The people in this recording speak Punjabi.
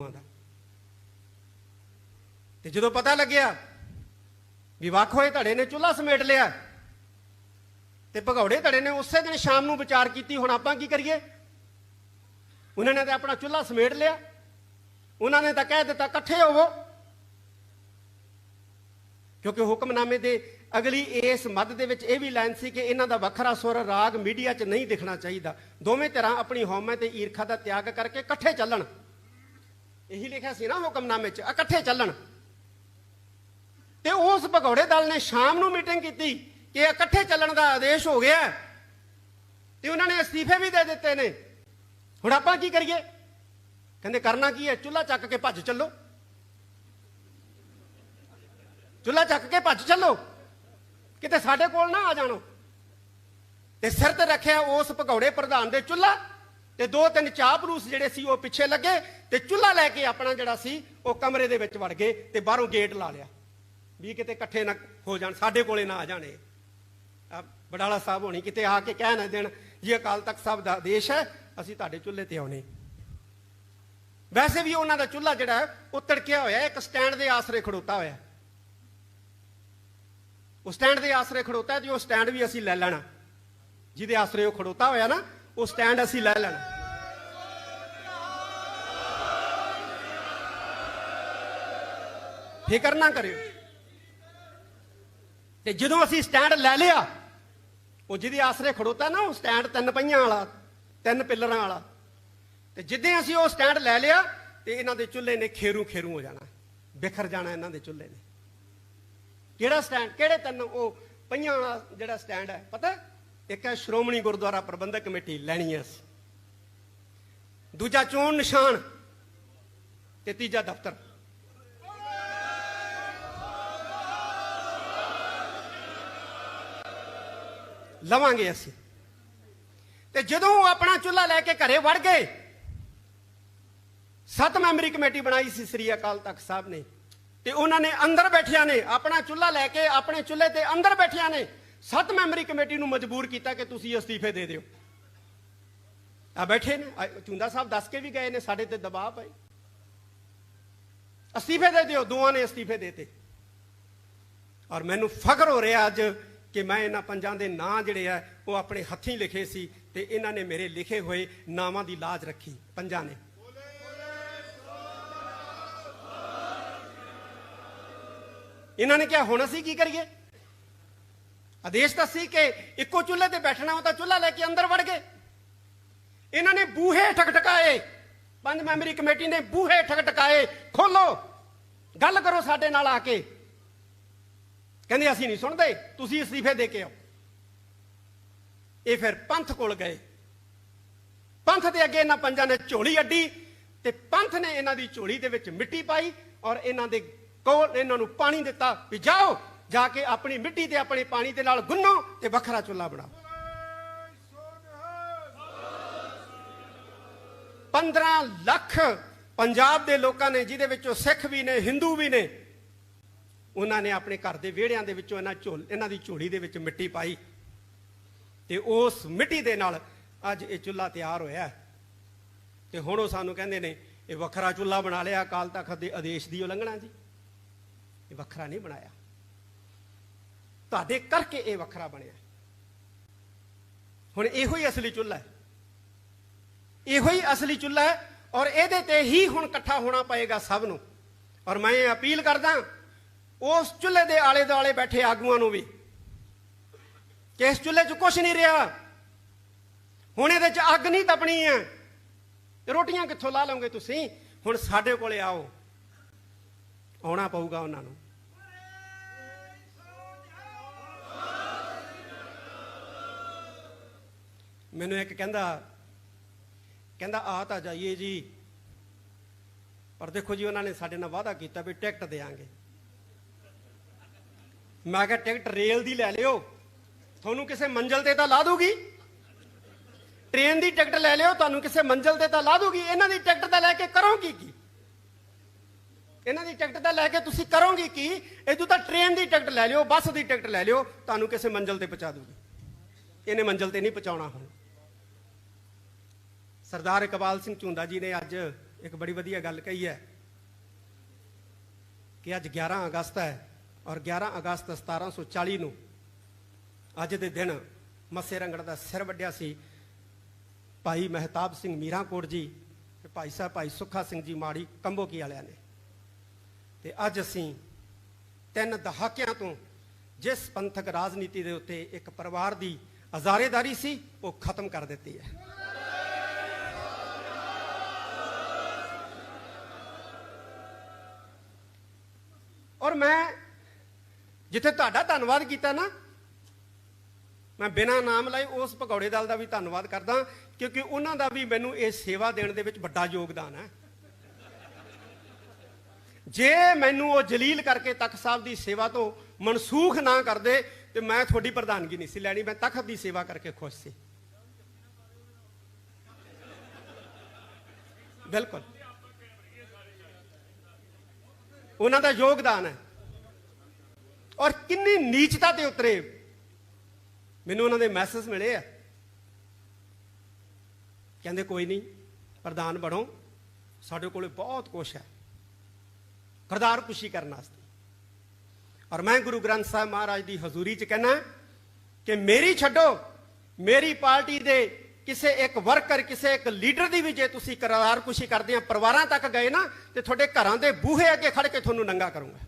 ਦਾ। ਤੇ ਜਦੋਂ ਪਤਾ ਲੱਗਿਆ ਵੀ ਵੱਖ ਹੋਏ ਧੜੇ ਨੇ ਚੁੱਲ੍ਹਾ ਸਮੇਟ ਲਿਆ ਤੇ ਭਗੌੜੇ ਧੜੇ ਨੇ ਉਸੇ ਦਿਨ ਸ਼ਾਮ ਨੂੰ ਵਿਚਾਰ ਕੀਤੀ, ਹੁਣ ਆਪਾਂ ਕੀ ਕਰੀਏ? ਉਹਨਾਂ ਨੇ ਤਾਂ ਆਪਣਾ ਚੁੱਲ੍ਹਾ ਸਮੇਟ ਲਿਆ। ਉਹਨਾਂ ਨੇ ਤਾਂ ਕਹਿ ਦਿੱਤਾ, ਇਕੱਠੇ ਹੋਵੋ। ਕਿਉਂਕਿ ਹੁਕਮਨਾਮੇ ਦੇ ਅਗਲੀ ਇਸ ਮੱਧ ਦੇ ਵਿੱਚ ਇਹ ਵੀ ਲਾਈਨ ਸੀ ਕਿ ਇਹਨਾਂ ਦਾ ਵੱਖਰਾ ਸੁਰ ਰਾਗ ਮੀਡੀਆ 'ਚ ਨਹੀਂ ਦਿਖਣਾ ਚਾਹੀਦਾ। ਦੋਵੇਂ ਤਰ੍ਹਾਂ ਆਪਣੀ ਹਉਮੈ ਤੇ ਈਰਖਾ ਦਾ ਤਿਆਗ ਕਰਕੇ ਇਕੱਠੇ ਚੱਲਣ। ਇਹੀ ਲਿਖਿਆ ਸੀ ਨਾ ਹੁਕਮਨਾਮੇ 'ਚ, ਇਕੱਠੇ ਚੱਲਣ। ਤੇ ਉਸ ਭਗੌੜੇ ਦਲ ਨੇ ਸ਼ਾਮ ਨੂੰ ਮੀਟਿੰਗ ਕੀਤੀ ਕਿ ਇਕੱਠੇ ਚੱਲਣ ਦਾ ਆਦੇਸ਼ ਹੋ ਗਿਆ ਤੇ ਉਹਨਾਂ ਨੇ ਅਸਤੀਫੇ ਵੀ ਦੇ ਦਿੱਤੇ ਨੇ। ਹੁਣ ਆਪਾਂ ਕੀ ਕਰੀਏ? ਕਹਿੰਦੇ ਕਰਨਾ ਕੀ ਹੈ? ਚੁੱਲ੍ਹਾ ਚੱਕ ਕੇ ਭੱਜ ਚੱਲੋ। ਚੁੱਲ੍ਹਾ ਚੱਕ ਕੇ ਭੱਜ ਚੱਲੋ। ਕਿਤੇ ਸਾਡੇ ਕੋਲ ਨਾ ਆ ਜਾਣੋ। ਤੇ ਸਿਰ ਤੇ ਰੱਖਿਆ ਉਸ ਭਗੌੜੇ ਪ੍ਰਧਾਨ ਦੇ ਚੁੱਲ੍ਹਾ। ਤੇ ਦੋ ਤਿੰਨ ਚਾਪਰੂਸ ਜਿਹੜੇ ਸੀ ਉਹ ਪਿੱਛੇ ਲੱਗੇ ਤੇ ਚੁੱਲ੍ਹਾ ਲੈ ਕੇ ਆਪਣਾ ਜਿਹੜਾ ਸੀ ਉਹ ਕਮਰੇ ਦੇ ਵਿੱਚ ਵੜ ਗਏ ਤੇ ਬਾਹਰੋਂ ਗੇਟ ਲਾ ਲਿਆ। ਵੀ ਕਿਤੇ ਇਕੱਠੇ ਨਾ ਹੋ ਜਾਣ, ਸਾਡੇ ਕੋਲੇ ਨਾ ਆ ਜਾਣੇ ਆ ਬਡਾਲਾ ਸਾਹਿਬ ਹੋਣੀ ਕਿਤੇ ਆ ਕੇ ਕਹਿ ਨਾ ਦੇਣ, ਜੇ, ਅਕਾਲ ਤਖਤ ਸਾਹਿਬ ਦਾ ਆਦੇਸ਼ ਹੈ, ਅਸੀਂ ਤੁਹਾਡੇ ਚੁੱਲ੍ਹੇ ਤੇ ਆਉਣੇ ਵੈਸੇ ਵੀ ਉਹਨਾਂ ਦਾ ਚੁੱਲ੍ਹਾ ਜਿਹੜਾ ਉਹ ਤੜਕਿਆ ਹੋਇਆ ਇੱਕ ਸਟੈਂਡ ਦੇ ਆਸਰੇ ਖੜੋਤਾ ਹੋਇਆ ਉਹ ਸਟੈਂਡ ਦੇ ਆਸਰੇ ਖੜੋਤਾ ਹੈ ਤੇ ਉਹ ਸਟੈਂਡ ਵੀ ਅਸੀਂ ਲੈ ਲੈਣਾ। ਜਿਹਦੇ ਆਸਰੇ ਉਹ ਖੜੋਤਾ ਹੋਇਆ ਨਾ ਉਹ ਸਟੈਂਡ ਅਸੀਂ ਲੈ ਲੈਣਾ। ਫਿਕਰ ਨਾ ਕਰਿਓ। ਤੇ ਜਦੋਂ ਅਸੀਂ ਸਟੈਂਡ ਲੈ ਲਿਆ, ਉਹ ਜਿਹਦੇ ਆਸਰੇ ਖੜੋਤਾ ਨਾ, ਉਹ ਸਟੈਂਡ ਤਿੰਨ ਪਹੀਆਂ ਵਾਲਾ, ਤਿੰਨ ਪਿੱਲਰਾਂ ਵਾਲਾ। ਤੇ ਜਿੱਦੇ ਅਸੀਂ ਉਹ ਸਟੈਂਡ ਲੈ ਲਿਆ, ਤੇ ਇਹਨਾਂ ਦੇ ਚੁੱਲ੍ਹੇ ਨੇ ਖੇਰੂ ਖੇਰੂ ਹੋ ਜਾਣਾ। ਬਿਖਰ ਜਾਣਾ ਇਹਨਾਂ ਦੇ ਚੁੱਲ੍ਹੇ ਨੇ। ਕਿਹੜਾ ਸਟੈਂਡ, ਕਿਹੜੇ ਤਿੰਨ ਉਹ ਪਹੀਆਂ ਵਾਲਾ ਜਿਹੜਾ ਸਟੈਂਡ ਹੈ, ਪਤਾ ਇੱਕ ਹੈ ਸ਼੍ਰੋਮਣੀ ਗੁਰਦੁਆਰਾ ਪ੍ਰਬੰਧਕ ਕਮੇਟੀ ਲੈਣੀ ਹੈ ਦੂਜਾ ਚੋਣ ਨਿਸ਼ਾਨ ਤੇ ਤੀਜਾ ਦਫ਼ਤਰ। ਲਵਾਂਗੇ ਅਸੀਂ। ਤੇ ਜਦੋਂ ਆਪਣਾ ਚੁੱਲ੍ਹਾ ਲੈ ਕੇ ਘਰੇ ਵੜ ਗਏ, ਸੱਤ ਮੈਂਬਰੀ ਕਮੇਟੀ ਬਣਾਈ ਸੀ ਸ੍ਰੀ ਅਕਾਲ ਤਖਤ ਸਾਹਿਬ ਨੇ। ਤੇ ਉਹਨਾਂ ਨੇ ਅੰਦਰ ਬੈਠਿਆਂ ਨੇ ਆਪਣਾ ਚੁੱਲ੍ਹਾ ਲੈ ਕੇ ਆਪਣੇ ਚੁੱਲ੍ਹੇ ਤੇ ਅੰਦਰ ਬੈਠਿਆਂ ਨੇ ਸੱਤ ਮੈਂਬਰੀ ਕਮੇਟੀ ਨੂੰ ਮਜਬੂਰ ਕੀਤਾ ਕਿ ਤੁਸੀਂ ਅਸਤੀਫੇ ਦੇ ਦਿਓ। ਆ ਬੈਠੇ ਨੇ। ਆ, ਚੁੰਦਾ ਸਾਹਿਬ ਦੱਸ ਕੇ ਵੀ ਗਏ ਨੇ, ਸਾਡੇ ਤੇ ਦਬਾਅ ਪਏ। ਅਸਤੀਫੇ ਦੇ ਦਿਓ, ਦੋਵਾਂ ਨੇ ਅਸਤੀਫੇ ਦੇਤੇ। ਔਰ ਮੈਨੂੰ ਫਖਰ ਹੋ ਰਿਹਾ ਅੱਜ ਕਿ ਮੈਂ ਇਹਨਾਂ ਪੰਜਾਂ ਦੇ ਨਾਂ ਜਿਹੜੇ ਆ, ਉਹ ਆਪਣੇ ਹੱਥੀਂ ਲਿਖੇ ਸੀ ਤੇ ਇਹਨਾਂ ਨੇ ਮੇਰੇ ਲਿਖੇ ਹੋਏ ਨਾਵਾਂ ਦੀ ਲਾਜ ਰੱਖੀ, ਪੰਜਾਂ ਨੇ। ਇਹਨਾਂ ਨੇ ਕਿਹਾ, ਹੁਣ ਅਸੀਂ ਕੀ ਕਰੀਏ? ਆਦੇਸ਼ ਤਾਂ ਸੀ ਕਿ ਇੱਕੋ ਚੁੱਲ੍ਹੇ ਤੇ ਬੈਠਣਾ ਉਹ ਤਾਂ ਚੁੱਲ੍ਹਾ ਲੈ ਕੇ ਅੰਦਰ ਵੜ ਗਏ। ਇਹਨਾਂ ਨੇ ਬੂਹੇ ਠਕਠਕਾਏ। ਪੰਜ ਮੈਂਬਰੀ ਕਮੇਟੀ ਨੇ ਬੂਹੇ ਠਕਠਕਾਏ। ਖੋਲੋ। ਗੱਲ ਕਰੋ ਸਾਡੇ ਨਾਲ ਆ ਕੇ। ਕਹਿੰਦੇ, ਅਸੀਂ ਨਹੀਂ ਸੁਣਦੇ। ਤੁਸੀਂ ਅਸਤੀਫੇ ਦੇ ਕੇ ਆਓ। ਇਹ ਫਿਰ ਪੰਥ ਕੋਲ ਗਏ। ਪੰਥ ਦੇ ਅੱਗੇ ਇਹਨਾਂ ਪੰਜਾਂ ਨੇ ਝੋਲੀ ਅੱਡੀ ਤੇ ਪੰਥ ਨੇ ਇਹਨਾਂ ਦੀ ਝੋਲੀ ਦੇ ਵਿੱਚ ਮਿੱਟੀ ਪਾਈ ਔਰ ਇਹਨਾਂ ਦੇ ਕੋਲ ਇਹਨਾਂ ਨੂੰ ਪਾਣੀ ਦਿੱਤਾ ਵੀ ਜਾਓ। ਜਾ ਕੇ ਆਪਣੀ ਮਿੱਟੀ ਤੇ ਆਪਣੇ ਪਾਣੀ ਦੇ ਨਾਲ ਗੁੰਨੋ ਤੇ ਵੱਖਰਾ ਚੁੱਲ੍ਹਾ ਬਣਾਓ। 15 ਲੱਖ ਪੰਜਾਬ ਦੇ ਲੋਕਾਂ ਨੇ, ਜਿਹਦੇ ਵਿੱਚੋਂ ਸਿੱਖ ਵੀ ਨੇ, ਹਿੰਦੂ ਵੀ ਨੇ, ਉਹਨਾਂ ਨੇ ਆਪਣੇ ਘਰ ਦੇ ਵਿਹੜਿਆਂ ਦੇ ਵਿੱਚੋਂ ਇਹਨਾਂ ਝੋਲ, ਇਹਨਾਂ ਦੀ ਝੋਲੀ ਦੇ ਵਿੱਚ ਮਿੱਟੀ ਪਾਈ। ਤੇ ਉਸ ਮਿੱਟੀ ਦੇ ਨਾਲ ਅੱਜ ਇਹ ਚੁੱਲ੍ਹਾ ਤਿਆਰ ਹੋਇਆ ਹੈ। ਤੇ ਹੁਣ ਉਹ ਸਾਨੂੰ ਕਹਿੰਦੇ ਨੇ, ਇਹ ਵੱਖਰਾ ਚੁੱਲ੍ਹਾ ਬਣਾ ਲਿਆ, ਅਕਾਲ ਤਖਤ ਦੇ ਆਦੇਸ਼ ਦੀ ਉਲੰਘਣਾ ਜੀ। ਇਹ ਵੱਖਰਾ ਨਹੀਂ ਬਣਾਇਆ। ਤੁਹਾਡੇ ਕਰਕੇ ਇਹ ਵੱਖਰਾ ਬਣਿਆ। ਹੁਣ ਇਹੋ ਹੀ ਅਸਲੀ ਚੁੱਲ੍ਹਾ ਹੈ। ਇਹੋ ਹੀ ਅਸਲੀ ਚੁੱਲ੍ਹਾ ਹੈ ਔਰ ਇਹਦੇ ਤੇ ਹੀ ਹੁਣ ਇਕੱਠਾ ਹੋਣਾ ਪਏਗਾ ਸਭ ਨੂੰ। ਔਰ ਮੈਂ ਇਹ ਅਪੀਲ ਕਰਦਾ ਉਸ ਚੁੱਲ੍ਹੇ ਦੇ ਆਲੇ ਦੁਆਲੇ ਬੈਠੇ ਆਗੂਆਂ ਨੂੰ ਵੀ, ਕਿ ਇਸ ਚੁੱਲ੍ਹੇ 'ਚ ਕੁਝ ਨਹੀਂ ਰਿਹਾ। ਹੁਣ ਇਹਦੇ 'ਚ ਅੱਗ ਨਹੀਂ ਤਪਣੀ ਹੈ। ਰੋਟੀਆਂ ਕਿੱਥੋਂ ਲਾ ਲਓਗੇ ਤੁਸੀਂ? ਹੁਣ ਸਾਡੇ ਕੋਲੇ ਆਓ। ਆਉਣਾ ਪਊਗਾ ਉਹਨਾਂ ਨੂੰ। ਮੈਨੂੰ ਇੱਕ ਕਹਿੰਦਾ ਕਹਿੰਦਾ, ਆ ਤਾਂ ਜਾਈਏ ਜੀ। ਪਰ ਦੇਖੋ ਜੀ, ਉਹਨਾਂ ਨੇ ਸਾਡੇ ਨਾਲ ਵਾਅਦਾ ਕੀਤਾ ਵੀ ਟਿਕਟ ਦੇਾਂਗੇ ਮੈਂ ਕਿਹਾ, ਟਿਕਟ ਰੇਲ ਦੀ ਲੈ ਲਿਓ। ਤੁਹਾਨੂੰ ਕਿਸੇ ਮੰਜ਼ਲ ਤੇ ਤਾਂ ਲਾ ਦੂਗੀ ਟ੍ਰੇਨ ਦੀ ਟਿਕਟ ਲੈ ਲਿਓ, ਤੁਹਾਨੂੰ ਕਿਸੇ ਮੰਜ਼ਲ ਤੇ ਤਾਂ ਲਾ ਦੂਗੀ ਇਹਨਾਂ ਦੀ ਟਿਕਟ ਤਾਂ ਲੈ ਕੇ ਕਰੋਗੇ ਕੀ? ਇਹਨਾਂ ਦੀ ਟਿਕਟ ਤਾਂ ਲੈ ਕੇ ਤੁਸੀਂ ਕਰੋਗੇ ਕੀ? ਇਦੋਂ ਤਾਂ ਟ੍ਰੇਨ ਦੀ ਟਿਕਟ ਲੈ ਲਿਓ, ਬੱਸ ਦੀ ਟਿਕਟ ਲੈ ਲਿਓ, ਤੁਹਾਨੂੰ ਕਿਸੇ ਮੰਜ਼ਲ ਤੇ ਪਹੁੰਚਾ ਦੂਗੀ ਇਹਨੇ ਮੰਜ਼ਲ ਤੇ ਨਹੀਂ ਪਹੁੰਚਾਉਣਾ ਹੁਣ। ਸਰਦਾਰ ਇਕਬਾਲ ਸਿੰਘ ਝੁੰਦਾ ਜੀ ਨੇ ਅੱਜ ਇੱਕ ਬੜੀ ਵਧੀਆ ਗੱਲ ਕਹੀ ਹੈ ਕਿ ਅੱਜ 11 ਅਗਸਤ ਹੈ ਔਰ 11 ਅਗਸਤ 1740 ਨੂੰ ਅੱਜ ਦੇ ਦਿਨ ਮੱਸੇ ਰੰਗੜ ਦਾ ਸਿਰ ਵੱਢਿਆ ਸੀ। ਭਾਈ ਮਹਿਤਾਬ ਸਿੰਘ ਮੀਰਾਂਕੋਟ ਜੀ ਤੇ ਭਾਈ ਸਾਹਿਬ ਭਾਈ ਸੁੱਖਾ ਸਿੰਘ ਜੀ ਮਾੜੀ ਕੰਬੋਕੀ ਵਾਲਿਆਂ ਨੇ। ਤੇ ਅੱਜ ਅਸੀਂ ਤਿੰਨ ਦਹਾਕਿਆਂ ਤੋਂ ਜਿਸ ਪੰਥਕ ਰਾਜਨੀਤੀ ਦੇ ਉੱਤੇ ਇੱਕ ਪਰਿਵਾਰ ਦੀ ਅਜ਼ਾਰੇਦਾਰੀ ਸੀ, ਉਹ ਖਤਮ ਕਰ ਦਿੱਤੀ ਹੈ। ਔਰ ਮੈਂ ਜਿੱਥੇ ਤੁਹਾਡਾ ਧੰਨਵਾਦ ਕੀਤਾ ਨਾ, ਮੈਂ ਬਿਨਾਂ ਨਾਮ ਲਏ ਉਸ ਭਗੌੜੇ ਦਲ ਦਾ ਵੀ ਧੰਨਵਾਦ ਕਰਦਾ, ਕਿਉਂਕਿ ਉਹਨਾਂ ਦਾ ਵੀ ਮੈਨੂੰ ਇਹ ਸੇਵਾ ਦੇਣ ਦੇ ਵਿੱਚ ਵੱਡਾ ਯੋਗਦਾਨ ਹੈ। ਜੇ ਮੈਨੂੰ ਉਹ ਜਲੀਲ ਕਰਕੇ ਤਖਤ ਸਾਹਿਬ ਦੀ ਸੇਵਾ ਤੋਂ ਮਨਸੂਖ ਨਾ ਕਰਦੇ, ਤੇ ਮੈਂ ਤੁਹਾਡੀ ਪ੍ਰਧਾਨਗੀ ਨਹੀਂ ਸੀ ਲੈਣੀ, ਮੈਂ ਤਖਤ ਦੀ ਸੇਵਾ ਕਰਕੇ ਖੁਸ਼ ਸੀ। ਬਿਲਕੁਲ। ਉਹਨਾਂ ਦਾ ਯੋਗਦਾਨ ਹੈ। ਔਰ ਕਿੰਨੀ ਨੀਚਤਾ ਤੇ ਉਤਰੇ। ਮੈਨੂੰ ਉਹਨਾਂ ਦੇ ਮੈਸੇਜ ਮਿਲੇ ਆ। ਕਹਿੰਦੇ, ਕੋਈ ਨਹੀਂ, ਪ੍ਰਧਾਨ ਬਣੋ। ਸਾਡੇ ਕੋਲੇ ਬਹੁਤ ਕੁਛ ਹੈ। ਕਰਦਾਰ ਖੁਸ਼ੀ ਕਰਨ ਵਾਸਤੇ। ਔਰ ਮੈਂ ਗੁਰੂ ਗ੍ਰੰਥ ਸਾਹਿਬ ਮਹਾਰਾਜ ਦੀ ਹਜ਼ੂਰੀ 'ਚ ਕਹਿਣਾ ਕਿ ਮੇਰੀ ਛੱਡੋ। ਮੇਰੀ ਪਾਰਟੀ ਦੇ ਕਿਸੇ ਇੱਕ ਵਰਕਰ ਕਿਸੇ ਇੱਕ ਲੀਡਰ ਦੀ ਵੀ ਜੇ ਤੁਸੀਂ ਕਰਾਰਕੁਸ਼ੀ ਕਰਦੇ ਆ, ਪਰਿਵਾਰਾਂ ਤੱਕ ਗਏ ਨਾ, ਤੇ ਤੁਹਾਡੇ ਘਰਾਂ ਦੇ ਬੂਹੇ ਅੱਗੇ ਖੜ ਕੇ ਤੁਹਾਨੂੰ ਨੰਗਾ ਕਰੂੰਗਾ।